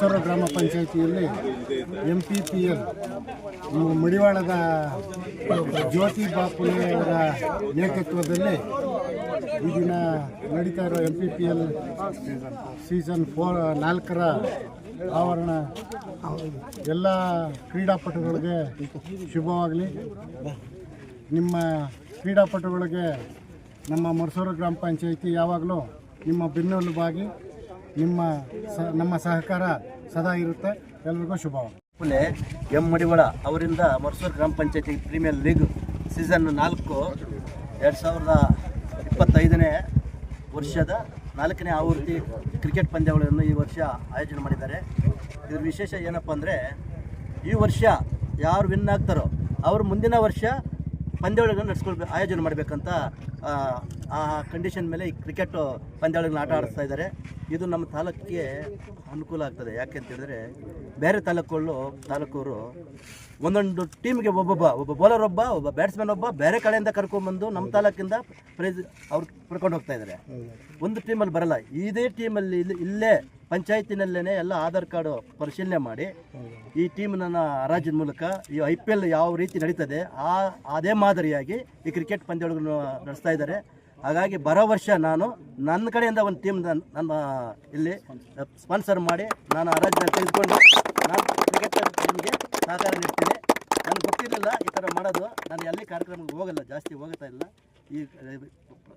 ಮರ್ಸೂರು ಗ್ರಾಮ ಪಂಚಾಯಿತಿಯಲ್ಲಿ M P P L ಮಡಿವಾಳದ ಜ್ಯೋತಿ ಬಾಪುಲೆ ಅವರ ನೇತೃತ್ವದಲ್ಲಿ ಈ ದಿನ ನಡೀತಾ ಇರೋ M P P L season four ನಾಲ್ಕರ ಆವರಣ. ಎಲ್ಲ ಕ್ರೀಡಾಪಟುಗಳಿಗೆ ಶುಭವಾಗಲಿ. ನಿಮ್ಮ ಕ್ರೀಡಾಪಟುಗಳಿಗೆ ನಮ್ಮ ಮರ್ಸೂರು ಗ್ರಾಮ ಪಂಚಾಯಿತಿ ಯಾವಾಗಲೂ ನಿಮ್ಮ ಬೆನ್ನೆಲುಬಾಗಿ ನಿಮ್ಮ ನಮ್ಮ ಸಹಕಾರ ಸದಾ ಇರುತ್ತೆ. ಎಲ್ರಿಗೂ ಶುಭವಾಗಲಿ ಪುಣೆ ಎಂ ಮಡಿವಾಳ ಅವರಿಂದ ಮರ್ಸೂರು ಗ್ರಾಮ ಪಂಚಾಯತಿ ಪ್ರೀಮಿಯರ್ ಲೀಗ್ ಸೀಸನ್ ನಾಲ್ಕು ಎರಡು ಸಾವಿರದ ಇಪ್ಪತ್ತೈದನೇ ವರ್ಷದ ನಾಲ್ಕನೇ ಆವೃತ್ತಿ ಕ್ರಿಕೆಟ್ ಪಂದ್ಯಾವಳಿಯನ್ನು ಈ ವರ್ಷ ಆಯೋಜನೆ ಮಾಡಿದ್ದಾರೆ. ಇದ್ರ ವಿಶೇಷ ಏನಪ್ಪ ಅಂದರೆ ಈ ವರ್ಷ ಯಾರು ವಿನ್ ಆಗ್ತಾರೋ, ಅವರು ಮುಂದಿನ ವರ್ಷ ಪಂದ್ಯಾವಳಿಗಳನ್ನ ನಡೆಸ್ಕೊಳ್ಬೇಕು ಆಯೋಜನೆ ಮಾಡಬೇಕಂತ, ಆ ಕಂಡೀಷನ್ ಮೇಲೆ ಈ ಕ್ರಿಕೆಟ್ ಪಂದ್ಯಾವಳಿಗಳನ್ನ ಆಟ ಆಡಿಸ್ತಾ ಇದ್ದಾರೆ ಇದು ನಮ್ಮ ತಾಲೂಕಿಗೆ ಅನುಕೂಲ ಆಗ್ತದೆ. ಯಾಕೆ ಅಂತ ಹೇಳಿದ್ರೆ, ಬೇರೆ ತಾಲೂಕುಗಳು, ತಾಲೂಕವರು ಒಂದೊಂದು ಟೀಮ್ಗೆ ಒಬ್ಬೊಬ್ಬ ಒಬ್ಬ ಬೌಲರ್ ಒಬ್ಬ ಒಬ್ಬ ಬ್ಯಾಟ್ಸ್ಮನ್ ಒಬ್ಬ ಬೇರೆ ಕಡೆಯಿಂದ ಕರ್ಕೊಂಡ್ಬಂದು ನಮ್ಮ ತಾಲೂಕಿಂದ ಪ್ರೈಸ್ ಅವ್ರು ಪಡ್ಕೊಂಡು ಹೋಗ್ತಾ ಇದ್ದಾರೆ ಒಂದು ಟೀಮಲ್ಲಿ ಬರಲ್ಲ. ಇದೇ ಟೀಮಲ್ಲಿ ಇಲ್ಲಿ ಇಲ್ಲೇ ಪಂಚಾಯತಿನಲ್ಲೇ ಎಲ್ಲ ಆಧಾರ್ ಕಾರ್ಡು ಪರಿಶೀಲನೆ ಮಾಡಿ ಈ ಟೀಮ್ನ ಹರಾಜಿನ ಮೂಲಕ ಈ ಐ ಪಿ ಎಲ್ ಯಾವ ರೀತಿ ನಡೀತದೆ ಆ ಅದೇ ಮಾದರಿಯಾಗಿ ಈ ಕ್ರಿಕೆಟ್ ಪಂದ್ಯಗಳನ್ನು ನಡೆಸ್ತಾ ಇದ್ದಾರೆ ಹಾಗಾಗಿ ಬರೋ ವರ್ಷ ನಾನು ನನ್ನ ಕಡೆಯಿಂದ ಒಂದು ಟೀಮ್ ನನ್ನ ಇಲ್ಲಿ ಸ್ಪಾನ್ಸರ್ ಮಾಡಿ ನಾನು ಹರಾಜಿನಲ್ಲಿ ತೆಗೆದುಕೊಂಡು ನಾನು ಕ್ರಿಕೆಟ್ ಟೀಮ್ಗೆ ಸಹಕಾರ ನೀಡ್ತೀನಿ. ಗೊತ್ತಿರಲಿಲ್ಲ ಈ ಥರ ಮಾಡೋದು. ನಾನು ಎಲ್ಲಿ ಕಾರ್ಯಕ್ರಮಕ್ಕೆ ಹೋಗಲ್ಲ, ಜಾಸ್ತಿ ಹೋಗ್ತಾ ಇಲ್ಲ. ಈ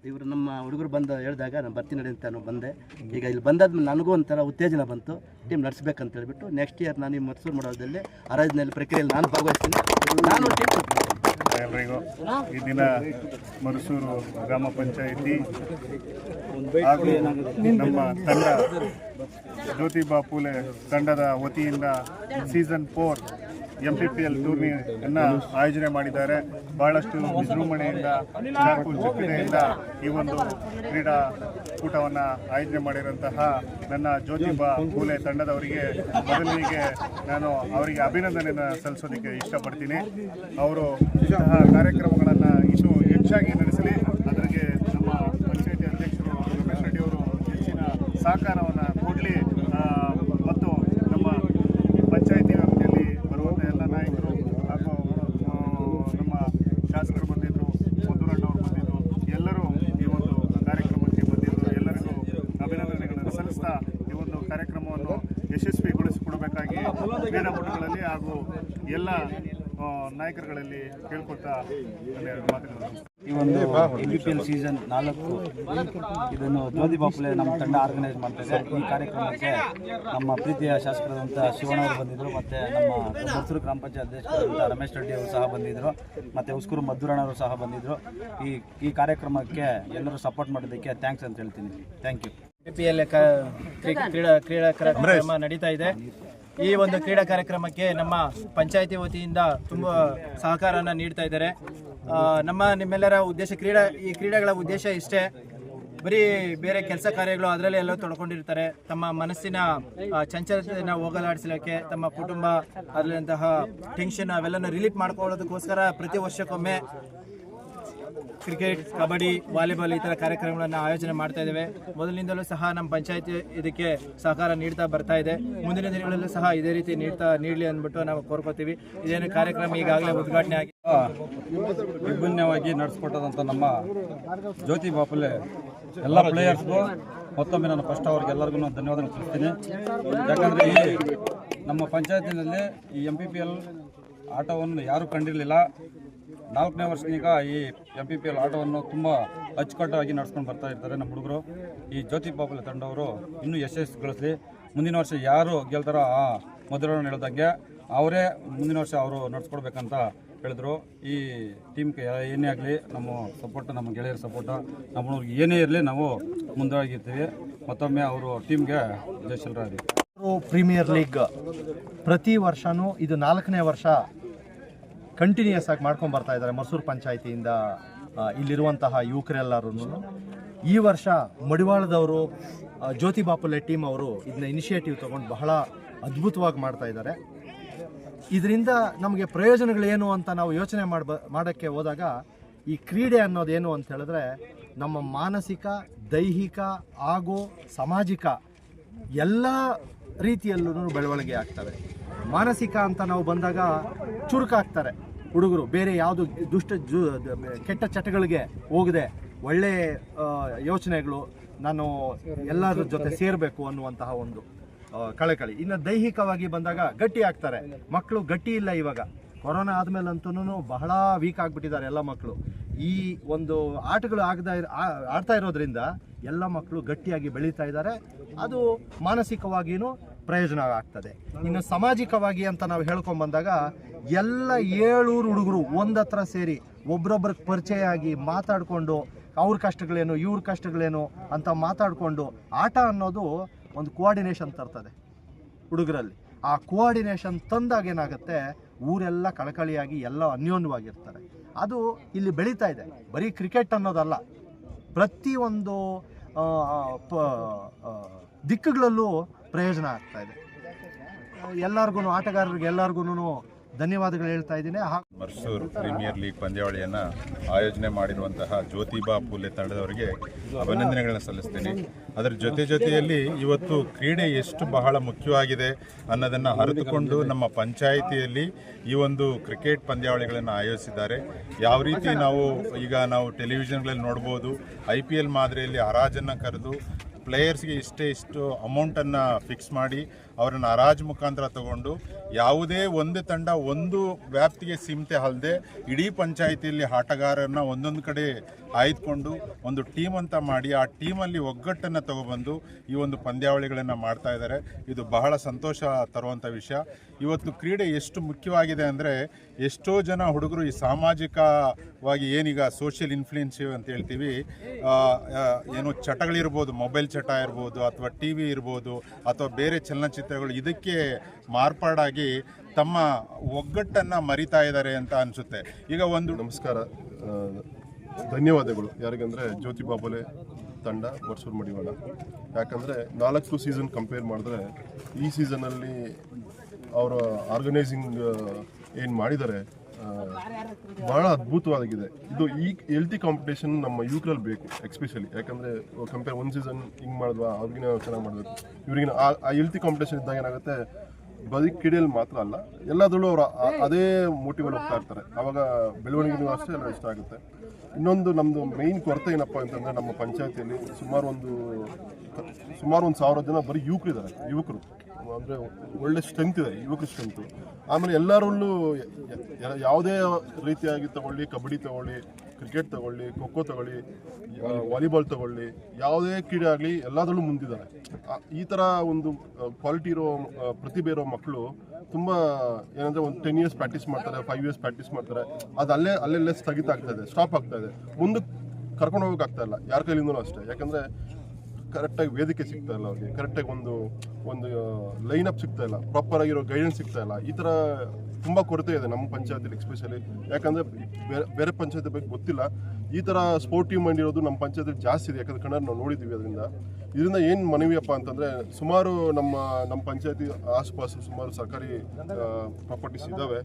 ಇವರು ನಮ್ಮ ಹುಡುಗರು ಬಂದು ಹೇಳಿದಾಗ ನಾನು ಬರ್ತೀನಿ ನಡಿ ಅಂತ ನಾನು ಬಂದೆ. ಈಗ ಇಲ್ಲಿ ಬಂದಾದ್ಮೇಲೆ ನನಗೂ ಒಂಥರ ಉತ್ತೇಜನ ಬಂತು. ಟೀಮ್ ನಡೆಸ್ಬೇಕಂತ ಹೇಳ್ಬಿಟ್ಟು ನೆಕ್ಸ್ಟ್ ಇಯರ್ ನಾನು ಈ ಮೈಸೂರು ಮಾಡೋದ್ರಲ್ಲಿ ಆರಾಧನೆಯಲ್ಲಿ ಪ್ರಕ್ರಿಯೆಯಲ್ಲಿ ನಾನು ಭಾಗವಹಿಸ್ತೀನಿ. ನಾನು ಟೀಮ್ ಈ ದಿನ ಮರುಸೂರು ಗ್ರಾಮ ಪಂಚಾಯಿತಿ ಹಾಗೂ ನಮ್ಮ ತಂಡ ಜ್ಯೋತಿಬಾ ಪೂಲೆ ತಂಡದ ವತಿಯಿಂದ season four M P P L ಟೂರ್ನಿಯನ್ನು ಆಯೋಜನೆ ಮಾಡಿದ್ದಾರೆ. ಬಹಳಷ್ಟು ವಿಜೃಂಭಣೆಯಿಂದ ಜೊತೆಯಿಂದ ಈ ಒಂದು ಕ್ರೀಡಾ ಕೂಟವನ್ನು ಆಯೋಜನೆ ಮಾಡಿರುವಂತಹ ನನ್ನ ಜ್ಯೋತಿಬಾ ಕೂಲೆ ತಂಡದವರಿಗೆ ಮೊದಲಿಗೆ ನಾನು ಅವರಿಗೆ ಅಭಿನಂದನೆಯನ್ನು ಸಲ್ಲಿಸೋದಕ್ಕೆ ಇಷ್ಟಪಡ್ತೀನಿ. ಅವರು ಇಂತಹ ಕಾರ್ಯಕ್ರಮಗಳನ್ನು ಇನ್ನೂ ಹೆಚ್ಚಾಗಿ ನಡೆಸಲಿ. ಅದರಿಗೆ ನಮ್ಮ ಪಂಚಾಯಿತಿ ಅಧ್ಯಕ್ಷರು, ರಮೇಶ್ ರೆಡ್ಡಿಯವರು ಹೆಚ್ಚಿನ ಸಹಕಾರವನ್ನು ಕೊಡಲಿ ಮತ್ತು ನಮ್ಮ ಪಂಚಾಯತಿ ವ್ಯಾಪ್ತಿಯಲ್ಲಿ ಬರುವಂಥ ಎಲ್ಲ ನಾಯಕರು ಹಾಗೂ ಆ, ನಮ್ಮ ಶಾಸಕರು ಬಂದಿದ್ದರು ಮಧುರಣ್ಣವರು ಬಂದಿದ್ದರು ಎಲ್ಲರೂ ಈ ಒಂದು ಕಾರ್ಯಕ್ರಮಕ್ಕೆ ಬಂದಿದ್ದರು ಎಲ್ಲರಿಗೂ ಅಭಿನಂದನೆಗಳನ್ನು ಸಲ್ಲಿಸ್ತಾ ಈ ಒಂದು ಕಾರ್ಯಕ್ರಮವನ್ನು ಯಶಸ್ವಿಗೊಳಿಸಿಕೊಡಬೇಕಾಗಿ ಕ್ರೀಡಾಪಟುಗಳಲ್ಲಿ ಹಾಗೂ ಎಲ್ಲ ನಾಯಕರುಗಳಲ್ಲಿ ಕೇಳ್ಕೊಳ್ತಾ ಈ ಒಂದು M B P L season ನಾಲ್ಕು ಇದನ್ನು ಜ್ಯೋತಿ ಬಾಪುಲೆ ನಮ್ಮ ತಂಡ ಆರ್ಗನೈಸ್ ಮಾಡ್ತಾ ಇದೆ ಈ ಕಾರ್ಯಕ್ರಮಕ್ಕೆ ನಮ್ಮ ಪ್ರೀತಿಯ ಶಾಸಕರಾದಂಥ ಶಿವಣ್ಣವರು ಬಂದಿದ್ದರು ಮತ್ತು ನಮ್ಮ ಮೈಸೂರು ಗ್ರಾಮ ಪಂಚಾಯತ್ ಅಧ್ಯಕ್ಷರಾದಂಥ ರಮೇಶ್ ರೆಡ್ಡಿ ಅವರು ಸಹ ಬಂದಿದ್ದರು ಮತ್ತು ಉಸ್ಕೂರು ಮಧುರಣ್ಣವರು ಸಹ ಬಂದಿದ್ದರು ಈ ಈ ಕಾರ್ಯಕ್ರಮಕ್ಕೆ ಎಲ್ಲರೂ ಸಪೋರ್ಟ್ ಮಾಡೋದಕ್ಕೆ ಥ್ಯಾಂಕ್ಸ್ ಅಂತ ಹೇಳ್ತೀನಿ. ಥ್ಯಾಂಕ್ ಯು ಪಿ ಎಲ್ ಕ್ರೀಡಾ ಕ್ರೀಡಾ ಕಾರ್ಯಕ್ರಮ ನಡೀತಾ ಇದೆ. ಈ ಒಂದು ಕ್ರೀಡಾ ಕಾರ್ಯಕ್ರಮಕ್ಕೆ ನಮ್ಮ ಪಂಚಾಯತಿ ವತಿಯಿಂದ ತುಂಬ ಸಹಕಾರನ ನೀಡ್ತಾ ಇದ್ದಾರೆ. ನಮ್ಮ ನಿಮ್ಮೆಲ್ಲರ ಉದ್ದೇಶ ಕ್ರೀಡಾ ಈ ಕ್ರೀಡೆಗಳ ಉದ್ದೇಶ ಇಷ್ಟೇ. ಬರೀ ಬೇರೆ ಕೆಲಸ ಕಾರ್ಯಗಳು ಅದರಲ್ಲಿ ಎಲ್ಲ ತೊಡ್ಕೊಂಡಿರ್ತಾರೆ. ತಮ್ಮ ಮನಸ್ಸಿನ ಚಂಚಲತೆಯನ್ನು ಹೋಗಲಾಡಿಸಲಿಕ್ಕೆ, ತಮ್ಮ ಕುಟುಂಬ ಅದರಂತಹ ಟೆನ್ಷನ್ ಅವೆಲ್ಲನ ರಿಲೀಫ್ ಮಾಡ್ಕೊಳ್ಳೋದಕ್ಕೋಸ್ಕರ ಪ್ರತಿ ವರ್ಷಕ್ಕೊಮ್ಮೆ ಕ್ರಿಕೆಟ್, ಕಬಡ್ಡಿ, ವಾಲಿಬಾಲ್ ಈ ಥರ ಕಾರ್ಯಕ್ರಮಗಳನ್ನು ಆಯೋಜನೆ ಮಾಡ್ತಾ ಇದ್ದೇವೆ. ಮೊದಲಿನಿಂದಲೂ ಸಹ ನಮ್ಮ ಪಂಚಾಯತಿ ಇದಕ್ಕೆ ಸಹಕಾರ ನೀಡ್ತಾ ಬರ್ತಾ ಇದೆ. ಮುಂದಿನ ದಿನಗಳಲ್ಲೂ ಸಹ ಇದೇ ರೀತಿ ನೀಡ್ತಾ ನೀಡಲಿ ಅಂದ್ಬಿಟ್ಟು ನಾವು ಕೋರ್ಕೋತೀವಿ. ಇದೇನು ಕಾರ್ಯಕ್ರಮ ಈಗಾಗಲೇ ಉದ್ಘಾಟನೆ ಆಗಿ ವಿಭಿನ್ನವಾಗಿ ನಡೆಸ್ಕೊಟ್ಟದಂಥ ನಮ್ಮ ಜ್ಯೋತಿ ಬಾಪುಲೆ ಎಲ್ಲ ಪ್ಲೇಯರ್ಸ್ಗೂ, ಮತ್ತೊಮ್ಮೆ ನಾನು ಫಸ್ಟ್ ಅವ್ರಿಗೆಲ್ಲರಿಗೂ ಧನ್ಯವಾದ ತಿಳಿಸ್ತೀನಿ. ಯಾಕಂದರೆ ಈ ನಮ್ಮ ಪಂಚಾಯತಿನಲ್ಲಿ ಈ ಎಂ ಪಿ ಪಿ ಎಲ್ ಆಟವನ್ನು ಯಾರೂ ಕಂಡಿರಲಿಲ್ಲ. ನಾಲ್ಕನೇ ವರ್ಷನೀಗ ಈ ಎಂ ಪಿ ಪಿ ಎಲ್ ಆಟವನ್ನು ತುಂಬ ಅಚ್ಚುಕಟ್ಟಾಗಿ ನಡೆಸ್ಕೊಂಡು ಬರ್ತಾ ಇರ್ತಾರೆ ನಮ್ಮ ಹುಡುಗರು. ಈ ಜ್ಯೋತಿ ಬಾಬುಲ ತಂಡವರು ಇನ್ನೂ ಯಶಸ್ಸುಗೊಳಿಸಲಿ ಮುಂದಿನ ವರ್ಷ ಯಾರು ಗೆಲ್ತಾರೋ ಆ ಮೊದಲನ್ನು ಹೇಳ್ದಂಗೆ ಅವರೇ ಮುಂದಿನ ವರ್ಷ ಅವರು ನಡ್ಸ್ಕೊಡ್ಬೇಕಂತ ಹೇಳಿದ್ರು. ಈ ಟೀಮ್ಗೆ ಏನೇ ಆಗಲಿ, ನಮ್ಮ ಸಪೋರ್ಟ್ ನಮ್ಮ ಗೆಳೆಯರ ಸಪೋರ್ಟ್ ನಮ್ಮ ಹುಡುಗರಿಗೆ ಏನೇ ಇರಲಿ ನಾವು ಮುಂದಾಗಿರ್ತೀವಿ. ಮತ್ತೊಮ್ಮೆ ಅವರು ಟೀಮ್ಗೆ ಜಯಶೀಲರಾಗಿ ಪ್ರೀಮಿಯರ್ ಲೀಗ್ ಪ್ರತಿ ವರ್ಷನೂ ಇದು ನಾಲ್ಕನೇ ವರ್ಷ ಕಂಟಿನ್ಯೂಸ್ ಆಗಿ ಮಾಡ್ಕೊಂಡು ಬರ್ತಾ ಇದ್ದಾರೆ ಮಸೂರು ಪಂಚಾಯಿತಿಯಿಂದ ಇಲ್ಲಿರುವಂತಹ ಯುವಕರೆಲ್ಲರೂ ಈ ವರ್ಷ ಮಡಿವಾಳದವರು ಜ್ಯೋತಿ ಬಾಪುಲೆ ಟೀಮ್ ಅವರು ಇದನ್ನ ಇನಿಷಿಯೇಟಿವ್ ತಗೊಂಡು ಬಹಳ ಅದ್ಭುತವಾಗಿ ಮಾಡ್ತಾ ಇದ್ದಾರೆ. ಇದರಿಂದ ನಮಗೆ ಪ್ರಯೋಜನಗಳೇನು ಅಂತ ನಾವು ಯೋಚನೆ ಮಾಡ್ಬ, ಮಾಡೋಕ್ಕೆ ಹೋದಾಗ ಈ ಕ್ರೀಡೆ ಅನ್ನೋದೇನು ಅಂತ ಹೇಳಿದ್ರೆ ನಮ್ಮ ಮಾನಸಿಕ, ದೈಹಿಕ ಹಾಗೂ ಸಾಮಾಜಿಕ ಎಲ್ಲ ರೀತಿಯಲ್ಲೂ ಬೆಳವಣಿಗೆ ಆಗ್ತವೆ. ಮಾನಸಿಕ ಅಂತ ನಾವು ಬಂದಾಗ ಚುರುಕಾಗ್ತಾರೆ. ಹುಡುಗರು, ಬೇರೆ ಯಾವುದು ದುಷ್ಟ ಕೆಟ್ಟ ಚಟಗಳಿಗೆ ಹೋಗದೆ ಒಳ್ಳೆ ಯೋಚನೆಗಳು ನಾನು ಎಲ್ಲರ ಜೊತೆ ಸೇರಬೇಕು ಅನ್ನುವಂತಹ ಒಂದು ಕಳಕಳಿ. ಇನ್ನು ದೈಹಿಕವಾಗಿ ಬಂದಾಗ ಗಟ್ಟಿ ಆಗ್ತಾರೆ. ಮಕ್ಕಳು ಗಟ್ಟಿ ಇಲ್ಲ ಇವಾಗ. ಕೊರೋನಾ ಆದಮೇಲಂತೂ ಬಹಳ ವೀಕ್ ಆಗಿಬಿಟ್ಟಿದ್ದಾರೆ ಎಲ್ಲ ಮಕ್ಕಳು ಈ ಒಂದು ಆಟಗಳು ಆಗದ ಆಡ್ತಾ ಇರೋದ್ರಿಂದ ಎಲ್ಲ ಮಕ್ಕಳು ಗಟ್ಟಿಯಾಗಿ ಬೆಳೀತಾ ಇದ್ದಾರೆ. ಅದು ಮಾನಸಿಕವಾಗಿಯೂ ಪ್ರಯೋಜನ ಆಗ್ತದೆ. ಇನ್ನು ಸಾಮಾಜಿಕವಾಗಿ ಅಂತ ನಾವು ಹೇಳ್ಕೊಂಡ್ ಬಂದಾಗ ಎಲ್ಲ ಏಳೂರು ಹುಡುಗರು ಒಂದತ್ರ ಸೇರಿ ಒಬ್ರೊಬ್ರಿಗೆ ಪರಿಚಯ ಆಗಿ ಮಾತಾಡಿಕೊಂಡು ಅವ್ರ ಕಷ್ಟಗಳೇನು ಇವ್ರ ಕಷ್ಟಗಳೇನು ಅಂತ ಮಾತಾಡಿಕೊಂಡು ಆಟ ಅನ್ನೋದು ಒಂದು ಕೋಆರ್ಡಿನೇಷನ್ ತರ್ತದೆ ಹುಡುಗರಲ್ಲಿ. ಆ ಕೋಆರ್ಡಿನೇಷನ್ ತಂದಾಗ ಏನಾಗುತ್ತೆ ಊರೆಲ್ಲ ಕಳಕಳಿಯಾಗಿ ಎಲ್ಲ ಅನ್ಯೋನ್ಯವಾಗಿರ್ತಾರೆ. ಅದು ಇಲ್ಲಿ ಬೆಳೀತಾ ಇದೆ. ಬರೀ ಕ್ರಿಕೆಟ್ ಅನ್ನೋದಲ್ಲ. ಪ್ರತಿಯೊಂದು ಪ ದಿಕ್ಕುಗಳಲ್ಲೂ ಪ್ರಯೋಜನ ಆಗ್ತಾ ಇದೆ. ಎಲ್ಲರಿಗೂ ಆಟಗಾರರಿಗೆ ಎಲ್ಲರಿಗೂ ಧನ್ಯವಾದಗಳು ಹೇಳ್ತಾ ಇದ್ದೀನಿ. ಮರ್ಸೂರು ಪ್ರೀಮಿಯರ್ ಲೀಗ್ ಪಂದ್ಯಾವಳಿಯನ್ನು ಆಯೋಜನೆ ಮಾಡಿರುವಂತಹ ಜ್ಯೋತಿಬಾ ಪುಲೆ ತಂಡದವರಿಗೆ ಅಭಿನಂದನೆಗಳನ್ನು ಸಲ್ಲಿಸ್ತೀನಿ. ಅದರ ಜೊತೆ ಜೊತೆಯಲ್ಲಿ ಇವತ್ತು ಕ್ರೀಡೆ ಎಷ್ಟು ಬಹಳ ಮುಖ್ಯವಾಗಿದೆ ಅನ್ನೋದನ್ನು ಅರಿತುಕೊಂಡು ನಮ್ಮ ಪಂಚಾಯಿತಿಯಲ್ಲಿ ಈ ಒಂದು ಕ್ರಿಕೆಟ್ ಪಂದ್ಯಾವಳಿಗಳನ್ನು ಆಯೋಜಿಸಿದ್ದಾರೆ. ಯಾವ ರೀತಿ ನಾವು ಈಗ ನಾವು ಟೆಲಿವಿಷನ್ಗಳಲ್ಲಿ ನೋಡ್ಬೋದು, ಐ ಪಿ ಎಲ್ ಮಾದರಿಯಲ್ಲಿ ಹರಾಜನ್ನು ಕರೆದು ಪ್ಲೇಯರ್ಸ್ಗೆ ಇಷ್ಟೇ ಇಷ್ಟು ಅಮೌಂಟನ್ನು ಫಿಕ್ಸ್ ಮಾಡಿ ಅವರನ್ನು ಹರಾಜು ಮುಖಾಂತರ ತಗೊಂಡು ಯಾವುದೇ ಒಂದು ತಂಡ ಒಂದು ವ್ಯಾಪ್ತಿಗೆ ಸೀಮಿತ ಅಲ್ಲದೆ ಇಡೀ ಪಂಚಾಯಿತಿಯಲ್ಲಿ ಆಟಗಾರರನ್ನ ಒಂದೊಂದು ಕಡೆ ಆಯ್ದುಕೊಂಡು ಒಂದು ಟೀಮ್ ಅಂತ ಮಾಡಿ ಆ ಟೀಮಲ್ಲಿ ಒಗ್ಗಟ್ಟನ್ನು ತಗೊಬಂದು ಈ ಒಂದು ಪಂದ್ಯಾವಳಿಗಳನ್ನು ಮಾಡ್ತಾ ಇದ್ದಾರೆ. ಇದು ಬಹಳ ಸಂತೋಷ ತರುವಂಥ ವಿಷಯ. ಇವತ್ತು ಕ್ರೀಡೆ ಎಷ್ಟು ಮುಖ್ಯವಾಗಿದೆ ಅಂದರೆ ಎಷ್ಟೋ ಜನ ಹುಡುಗರು ಈ ಸಾಮಾಜಿಕವಾಗಿ ಏನೀಗ ಸೋಷಿಯಲ್ ಇನ್ಫ್ಲೂಯೆನ್ಸಿವ್ ಅಂತ ಹೇಳ್ತೀವಿ ಏನು ಚಟಗಳಿರ್ಬೋದು ಮೊಬೈಲ್ ಚಟ ಇರ್ಬೋದು ಅಥವಾ ಟಿ ವಿ ಇರ್ಬೋದು ಅಥವಾ ಬೇರೆ ಚಲನಚಿತ್ರಗಳು, ಇದಕ್ಕೆ ಮಾರ್ಪಾಡಾಗಿ ತಮ್ಮ ಒಗ್ಗಟ್ಟನ್ನು ಮರಿತಾ ಇದ್ದಾರೆ ಅಂತ ಅನಿಸುತ್ತೆ. ಈಗ ಒಂದು ನಮಸ್ಕಾರ. ಧನ್ಯವಾದಗಳು. ಯಾರಿಗಂದರೆ ಜ್ಯೋತಿ ಬಾಬುಲೆ ತಂಡ ವರ್ಷೂರು ಮಡಿವಾಳ. ಯಾಕಂದರೆ ನಾಲ್ಕು ಸೀಸನ್ ಕಂಪೇರ್ ಮಾಡಿದ್ರೆ ಈ ಸೀಸನಲ್ಲಿ ಅವರ ಆರ್ಗನೈಸಿಂಗ್ ಏನು ಮಾಡಿದ್ದಾರೆ ಬಹಳ ಅದ್ಭುತವಾಗಿದೆ. ಇದು ಈ ಹೆಲ್ತಿ ಕಾಂಪಿಟೇಷನ್ ನಮ್ಮ ಯುವಕರಲ್ಲಿ ಬೇಕು ಎಕ್ಸ್ಪೆಷಲಿ ಯಾಕಂದರೆ ಕಂಪೇರ್ ಒಂದು ಸೀಸನ್ ಹಿಂಗೆ ಮಾಡಿದ್ವಾ, ಅವ್ರಿಗಿನ ಚೆನ್ನಾಗಿ ಮಾಡಬೇಕು ಇವ್ರಿಗಿನ ಆ- ಹೆಲ್ತಿ ಕಾಂಪಿಟೇಷನ್ ಇದ್ದಾಗ ಏನಾಗುತ್ತೆ, ಬರೀ ಕ್ರೀಡೆಯಲ್ಲಿ ಮಾತ್ರ ಅಲ್ಲ, ಎಲ್ಲದರಲ್ಲೂ ಅವರು ಅದೇ ಮೋಟಿವಲ್ಲಿ ಹೋಗ್ತಾ ಇರ್ತಾರೆ. ಅವಾಗ ಬೆಳವಣಿಗೆನೂ ಅಷ್ಟೇ ಎಲ್ಲ ಇಷ್ಟ ಆಗುತ್ತೆ. ಇನ್ನೊಂದು ನಮ್ಮದು ಮೇಯ್ನ್ ಕೊರತೆ ಏನಪ್ಪ ಅಂತಂದರೆ, ನಮ್ಮ ಪಂಚಾಯತಿಯಲ್ಲಿ ಸುಮಾರು ಒಂದು ಸುಮಾರು ಒಂದು ಸಾವಿರ ಜನ ಬರೀ ಯುವಕರಿದ್ದಾರೆ, ಯುವಕರು. ಅಂದರೆ ಒಳ್ಳೆ ಸ್ಟ್ರೆಂತ್ ಇದೆ, ಯುವಕ ಸ್ಟ್ರೆಂತು ಆಮೇಲೆ ಎಲ್ಲರಲ್ಲೂ ಯಾವುದೇ ರೀತಿಯಾಗಿ ತಗೊಳ್ಳಿ, ಕಬಡ್ಡಿ ತಗೊಳ್ಳಿ ಕ್ರಿಕೆಟ್ ತಗೊಳ್ಳಿ ಖೋ ತಗೊಳ್ಳಿ ವಾಲಿಬಾಲ್ ತಗೊಳ್ಳಿ, ಯಾವುದೇ ಕ್ರೀಡೆ ಆಗಲಿ ಎಲ್ಲದರಲ್ಲೂ ಮುಂದಿದ್ದಾರೆ. ಈ ಥರ ಒಂದು ಕ್ವಾಲಿಟಿ ಇರೋ ಪ್ರತಿಭೆ ಇರೋ ಮಕ್ಕಳು ತುಂಬ ಏನಂದರೆ ಒಂದು ಟೆನ್ ಇಯರ್ಸ್ ಪ್ರಾಕ್ಟೀಸ್ ಮಾಡ್ತಾರೆ ಫೈವ್ ಇಯರ್ಸ್ ಪ್ರಾಕ್ಟೀಸ್ ಮಾಡ್ತಾರೆ. ಅದು ಅಲ್ಲೇ ಅಲ್ಲೆಲ್ಲೇ ಸ್ಥಗಿತ ಆಗ್ತಾ ಇದೆ ಸ್ಟಾಪ್ ಆಗ್ತಾ ಇದೆ. ಮುಂದಕ್ಕೆ ಕರ್ಕೊಂಡು ಹೋಗೋಕ್ಕಾಗ್ತಾ ಇಲ್ಲ, ಯಾರ ಕೈಲಿಂದನೂ ಅಷ್ಟೇ. ಯಾಕಂದರೆ ಕರೆಕ್ಟಾಗಿ ವೇದಿಕೆ ಸಿಗ್ತಾ ಇಲ್ಲ ಅವ್ರಿಗೆ. ಕರೆಕ್ಟಾಗಿ ಒಂದು ಒಂದು ಲೈನ್ ಅಪ್ ಸಿಗ್ತಾ ಇಲ್ಲ. ಪ್ರಾಪರ್ ಆಗಿರೋ ಗೈಡೆನ್ಸ್ ಸಿಗ್ತಾ ಇಲ್ಲ. ಈ ಥರ ತುಂಬ ಕೊರತೆ ಇದೆ ನಮ್ಮ ಪಂಚಾಯತಿಲಿ ಎಕ್ಸ್ಪೆಷಲಿ ಯಾಕಂದರೆ ಬೇರೆ ಬೇರೆ ಪಂಚಾಯತಿ ಬಗ್ಗೆ ಗೊತ್ತಿಲ್ಲ. ಈ ಥರ ಸ್ಪೋರ್ಟಿವ್ ಮೈಂಡ್ ಇರೋದು ನಮ್ಮ ಪಂಚಾಯತಿ ಜಾಸ್ತಿ ಇದೆ. ಯಾಕಂದ್ರೆ ಕನ್ನಡ ನಾವು ನೋಡಿದ್ದೀವಿ ಅದರಿಂದ. ಇದರಿಂದ ಏನು ಮನವಿಯಪ್ಪ ಅಂತಂದರೆ, ಸುಮಾರು ನಮ್ಮ ನಮ್ಮ ಪಂಚಾಯತಿ ಆಸುಪಾಸು ಸುಮಾರು ಸರ್ಕಾರಿ ಪ್ರಾಪರ್ಟೀಸ್ ಇದ್ದಾವೆ.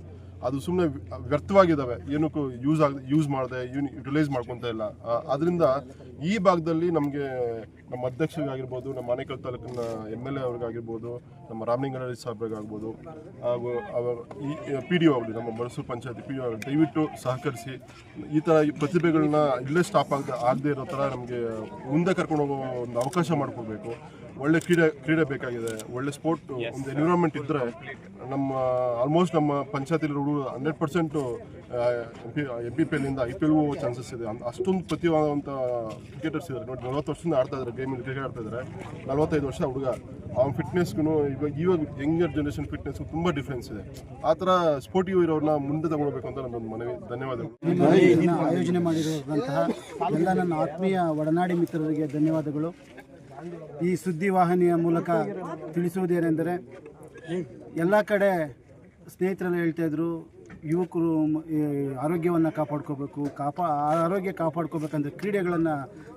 ಅದು ಸುಮ್ಮನೆ ವ್ಯರ್ಥವಾಗಿದ್ದಾವೆ. ಏನಕ್ಕೂ ಯೂಸ್ ಆಗ ಯೂಸ್ ಮಾಡದೆ ಯುಟಿಲೈಸ್ ಮಾಡ್ಕೊತಾ ಇಲ್ಲ. ಅದರಿಂದ ಈ ಭಾಗದಲ್ಲಿ ನಮಗೆ ನಮ್ಮ ಅಧ್ಯಕ್ಷರಿಗಾಗಿರ್ಬೋದು, ನಮ್ಮ ಆನೇಕಲ್ ತಾಲೂಕಿನ ಎಂ ಎಲ್ ಎ ಅವ್ರಿಗಾಗಿರ್ಬೋದು, ನಮ್ಮ ರಾಮಲಿಂಗರಾಜ್ ಸಾಹೇಬ್ರಿಗಾಗ್ಬೋದು ಹಾಗೂ ಅವರ ಈ ಪಿ ಡಿ ಒ ಆಗಲಿ, ನಮ್ಮ Mysuru panchayat P D O ದಯವಿಟ್ಟು ಸಹಕರಿಸಿ. ಈ ಥರ ಪ್ರತಿಭೆಗಳನ್ನ ಇಲ್ಲೇ ಸ್ಟಾಪ್ ಆಗದೆ, ಆಗದೇ ಇರೋ ಥರ ನಮಗೆ ಮುಂದೆ ಕರ್ಕೊಂಡು ಹೋಗೋ ಒಂದು ಅವಕಾಶ ಮಾಡ್ಕೋಬೇಕು ಒಳ್ಳೆ ಕ್ರೀಡೆ ಕ್ರೀಡೆ ಬೇಕಾಗಿದೆ. ಒಳ್ಳೆ ಸ್ಪೋರ್ಟ್ ಒಂದು ಎನ್ವಿರಾನ್ಮೆಂಟ್ ಇದ್ದರೆ ನಮ್ಮ ಆಲ್ಮೋಸ್ಟ್ ನಮ್ಮ ಪಂಚಾಯತಿ ಹುಡುಗರು hundred percent M P P ಎಲ್ಲಿಂದ ಐ ಪಿ ಎಲ್ ಹೋಗೋ ಚಾನ್ಸಸ್ ಇದೆ. ಅಷ್ಟೊಂದು ಪ್ರತಿಭಾವಂತ ಕ್ರಿಕೆಟರ್ಸ್ ಇದ್ದಾರೆ ನೋಡಿ ನಲವತ್ತು ವರ್ಷದಿಂದ ಆಡ್ತಾ ಇದ್ದಾರೆ ಗೇಮಲ್ಲಿ ಕ್ರಿಕೆಟ್ ಆಡ್ತಾ ಇದ್ದಾರೆ ನಲವತ್ತೈದು ವರ್ಷ ಹುಡುಗ. ಅವ್ನ ಫಿಟ್ನೆಸ್ಗೂ ಇವಾಗ ಇವಾಗ ಯಂಗರ್ ಜನ್ರೇಷನ್ ಫಿಟ್ನೆಸ್ಗೂ ತುಂಬ ಡಿಫ್ರೆನ್ಸ್ ಇದೆ. ಆ ಥರ ಸ್ಪೋರ್ಟಿವ್ ಇರೋರನ್ನ ಮುಂದೆ ತಗೊಳ್ಬೇಕು ಅಂತ ನನ್ನೊಂದು ಮನವಿ. ಧನ್ಯವಾದಗಳು. ಆಯೋಜನೆ ಮಾಡಿರುವಂತಹ ಎಲ್ಲ ನನ್ನ ಆತ್ಮೀಯ ಒಡನಾಡಿ ಮಿತ್ರರಿಗೆ ಧನ್ಯವಾದಗಳು. ಈ ಸುದ್ದಿ ವಾಹಿನಿಯ ಮೂಲಕ ತಿಳಿಸುವುದೇನೆಂದರೆ, ಎಲ್ಲ ಕಡೆ ಸ್ನೇಹಿತರೆಲ್ಲ ಹೇಳ್ತಾ ಇದ್ರು, ಯುವಕರು ಆರೋಗ್ಯವನ್ನು ಕಾಪಾಡ್ಕೋಬೇಕು, ಕಾಪಾ, ಆರೋಗ್ಯ ಕಾಪಾಡ್ಕೋಬೇಕಂದ್ರೆ ಕ್ರೀಡೆಗಳನ್ನು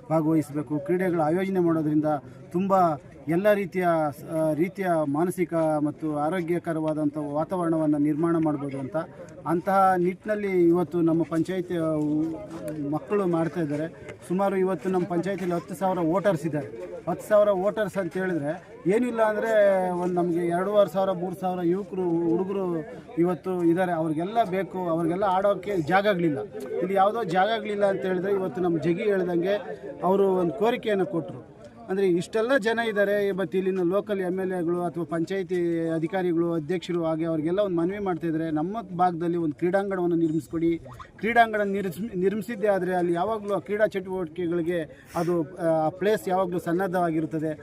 ಭಾಗವಹಿಸಬೇಕು. ಕ್ರೀಡೆಗಳ ಆಯೋಜನೆ ಮಾಡೋದ್ರಿಂದ ತುಂಬ ಎಲ್ಲ ರೀತಿಯ ರೀತಿಯ ಮಾನಸಿಕ ಮತ್ತು ಆರೋಗ್ಯಕರವಾದಂಥ ವಾತಾವರಣವನ್ನು ನಿರ್ಮಾಣ ಮಾಡ್ಬೋದು ಅಂತ. ಅಂತಹ ನಿಟ್ಟಿನಲ್ಲಿ ಇವತ್ತು ನಮ್ಮ ಪಂಚಾಯತಿ ಮಕ್ಕಳು ಮಾಡ್ತಾ ಇದ್ದಾರೆ. ಸುಮಾರು ಇವತ್ತು ನಮ್ಮ ಪಂಚಾಯತಿಯಲ್ಲಿ ಹತ್ತು ಸಾವಿರ ವೋಟರ್ಸ್ ಇದ್ದಾರೆ. ಹತ್ತು ಸಾವಿರ ವೋಟರ್ಸ್ ಅಂತ ಹೇಳಿದ್ರೆ ಏನಿಲ್ಲ ಅಂದರೆ ಒಂದು ನಮಗೆ ಎರಡೂವರೆ ಸಾವಿರ, ಮೂರು ಸಾವಿರ ಯುವಕರು, ಹುಡುಗರು ಇವತ್ತು ಇದ್ದಾರೆ. ಅವ್ರಿಗೆಲ್ಲ ಬೇಕು, ಅವ್ರಿಗೆಲ್ಲ ಆಡೋಕ್ಕೆ ಜಾಗಗಳಿಲ್ಲ ಇಲ್ಲಿ ಯಾವುದೋ ಜಾಗಗಳಿಲ್ಲ ಅಂತ ಹೇಳಿದ್ರೆ ಇವತ್ತು ನಮ್ಮ ಜಗಿ ಹೇಳ್ದಂಗೆ ಅವರು ಒಂದು ಕೋರಿಕೆಯನ್ನು ಕೊಟ್ಟರು ಅಂದರೆ ಇಷ್ಟೆಲ್ಲ ಜನ ಇದ್ದಾರೆ ಮತ್ತು ಇಲ್ಲಿನ ಲೋಕಲ್ ಎಂ ಎಲ್ ಎಗಳು ಅಥವಾ ಪಂಚಾಯಿತಿ ಅಧಿಕಾರಿಗಳು, ಅಧ್ಯಕ್ಷರು ಹಾಗೆ ಅವರಿಗೆಲ್ಲ ಒಂದು ಮನವಿ ಮಾಡ್ತಾಯಿದ್ದಾರೆ ನಮ್ಮ ಭಾಗದಲ್ಲಿ ಒಂದು ಕ್ರೀಡಾಂಗಣವನ್ನು ನಿರ್ಮಿಸ್ಕೊಡಿ. ಕ್ರೀಡಾಂಗಣ ನಿರ್ಮಿಸಿ, ನಿರ್ಮಿಸಿದ್ದೇ ಆದರೆ ಅಲ್ಲಿ ಯಾವಾಗಲೂ ಆ ಕ್ರೀಡಾ ಚಟುವಟಿಕೆಗಳಿಗೆ ಅದು ಪ್ಲೇಸ್ ಯಾವಾಗಲೂ ಸನ್ನದ್ಧವಾಗಿರುತ್ತದೆ.